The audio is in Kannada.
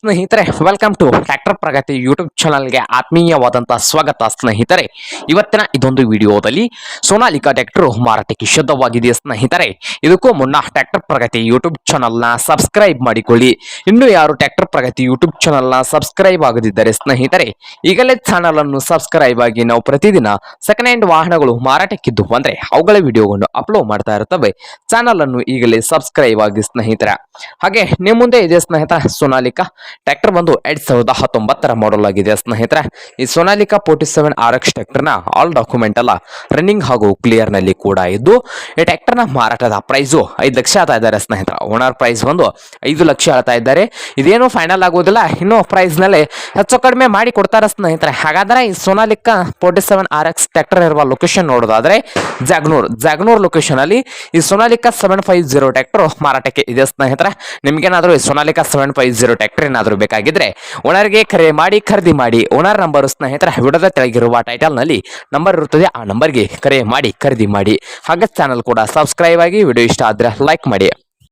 ಸ್ನೇಹಿತರೆ welcome to tractor Pragati YouTube ಚಾನಲ್ಗೆ ಆತ್ಮೀಯವಾದಂತಹ ಸ್ವಾಗತ ಸ್ನೇಹಿತರೆ. ಇವತ್ತಿನ ಇದೊಂದು ವಿಡಿಯೋದಲ್ಲಿ ಸೋನಾಲಿಕಾ ಟ್ರ್ಯಾಕ್ಟರ್ ಮಾರಾಟಕ್ಕೆ ಶುದ್ಧವಾಗಿದೆ ಸ್ನೇಹಿತರೆ? ಇದಕ್ಕೂ ಮುನ್ನ ಟ್ರ್ಯಾಕ್ಟರ್ ಪ್ರಗತಿ ಯೂಟ್ಯೂಬ್ ಚಾನಲ್ನ ಸಬ್ಸ್ಕ್ರೈಬ್ ಮಾಡಿಕೊಳ್ಳಿ. ಇನ್ನು ಯಾರು ಟ್ರ್ಯಾಕ್ಟರ್ ಪ್ರಗತಿ ಯೂಟ್ಯೂಬ್ ಚಾನಲ್ನ ಸಬ್ಸ್ಕ್ರೈಬ್ ಆಗದಿದ್ದರೆ ಸ್ನೇಹಿತರೆ, ಈಗಲೇ ಚಾನಲ್ ಅನ್ನು ಸಬ್ಸ್ಕ್ರೈಬ್ ಆಗಿ ನಾವು ಪ್ರತಿದಿನ ಸೆಕೆಂಡ್ ಹ್ಯಾಂಡ್ ವಾಹನಗಳು ಮಾರಾಟಕ್ಕಿದ್ದು ಅಂದ್ರೆ ಅವುಗಳ ವಿಡಿಯೋವನ್ನು ಅಪ್ಲೋಡ್ ಮಾಡ್ತಾ ಇರ್ತವೆ ಚಾನಲ್ ಅನ್ನು ಈಗಲೇ ಸಬ್ಸ್ಕ್ರೈಬ್ ಆಗಿ ಸ್ನೇಹಿತರೆ. ಹಾಗೆ ನಿಮ್ಮ ಮುಂದೆ ಇದೆ ಸ್ನೇಹಿತ ಸೋನಾಲಿಕಾ. ಟ್ರ್ಯಾಕ್ಟರ್ ಬಂದು ಎರಡ್ ಸಾವಿರದ ಹತ್ತೊಂಬತ್ತರ ಮಾಡಲ್ ಆಗಿದೆ. ಸ್ನೇಹಿತರೆ, ಈ Sonalika forty seven R X ಟ್ರ್ಯಾಕ್ಟರ್ನ ಆಲ್ ಡಾಕ್ಯುಮೆಂಟ್ ಎಲ್ಲ ರನ್ನಿಂಗ್ ಹಾಗೂ ಕ್ಲಿಯರ್ನಲ್ಲಿ ಕೂಡ ಇದ್ದು, ಈ ಟ್ರ್ಯಾಕ್ಟರ್ನ ಮಾರಾಟದ ಪ್ರೈಸು ಐದು ಲಕ್ಷ ಆತ ಇದ್ದಾರೆ ಸ್ನೇಹಿತರ. ಓನರ್ ಪ್ರೈಸ್ ಬಂದು ಐದು ಲಕ್ಷ ಆಳ್ತಾ ಇದ್ದಾರೆ. ಇದೇನು ಫೈನಲ್ ಆಗೋದಿಲ್ಲ, ಇನ್ನೂ ಪ್ರೈಸ್ನಲ್ಲಿ ಹೆಚ್ಚು ಕಡಿಮೆ ಮಾಡಿ ಕೊಡ್ತಾರೆ ಸ್ನೇಹಿತರೆ. ಹಾಗಾದ್ರೆ ಈ Sonalika forty seven R X tractor ಇರುವ ಲೊಕೇಶನ್ ನೋಡೋದಾದ್ರೆ ಜಾಗ್ನೂರ್. ಜಾಗ್ನೂರ್ ಲೊಕೇಶನ್ ಅಲ್ಲಿ ಈ Sonalika seven five zero tractor ಮಾರಾಟಕ್ಕೆ ಇದೆ ಸ್ನೇಹಿತರೆ. ನಿಮ್ಗೇನಾದ್ರೂ ಈ Sonalika seven five zero tractor ಏನಾದರೂ ಬೇಕಾಗಿದ್ರೆ ಓನರ್ಗೆ ಕರೆ ಮಾಡಿ, ಖರೀದಿ ಮಾಡಿ, ಓನರ್ ನಂಬರ್ ಸ್ನೇಹಿತರ ವಿಡದ ಕೆಳಗಿರುವ ಟೈಟಲ್ನಲ್ಲಿ ನಂಬರ್ ಇರುತ್ತದೆ, ಆ ನಂಬರ್ಗೆ ಕರೆ ಮಾಡಿ, ಖರೀದಿ ಮಾಡಿ. ಹಾಗೆ ಚಾನಲ್ ಕೂಡ ಸಬ್ಸ್ಕ್ರೈಬ್ ಆಗಿ ವಿಡಿಯೋ ಇಷ್ಟ ಆದರೆ ಲೈಕ್ ಮಾಡಿ.